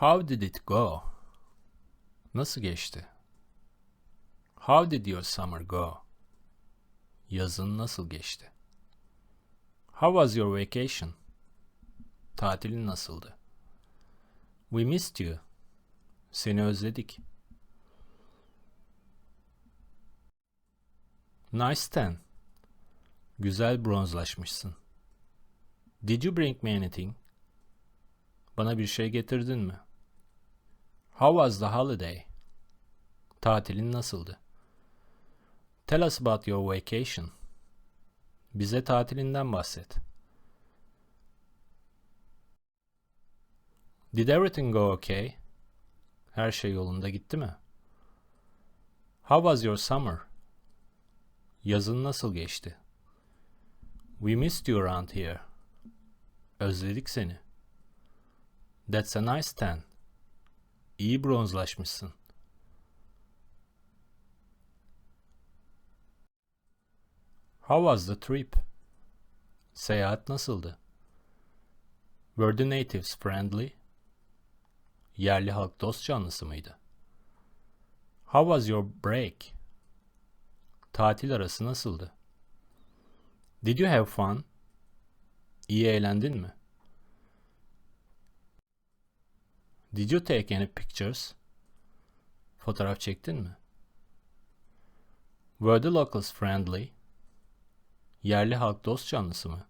How did it go? Nasıl geçti? How did your summer go? Yazın nasıl geçti? How was your vacation? Tatilin nasıldı? We missed you. Seni özledik. Nice tan. Güzel bronzlaşmışsın. Did you bring me anything? Bana bir şey getirdin mi? How was the holiday? Tatilin nasıldı? Tell us about your vacation. Bize tatilinden bahset. Did everything go okay? Her şey yolunda gitti mi? How was your summer? Yazın nasıl geçti? We missed you around here. Özledik seni. That's a nice tan. İyi bronzlaşmışsın. How was the trip? Seyahat nasıldı? Were the natives friendly? Yerli halk dost canlısı mıydı? How was your break? Tatil arası nasıldı? Did you have fun? İyi eğlendin mi? Did you take any pictures? Fotoğraf çektin mi? Were the locals friendly? Yerli halk dost canlısı mı?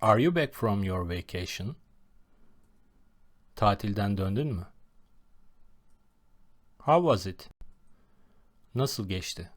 Are you back from your vacation? Tatilden döndün mü? How was it? Nasıl geçti?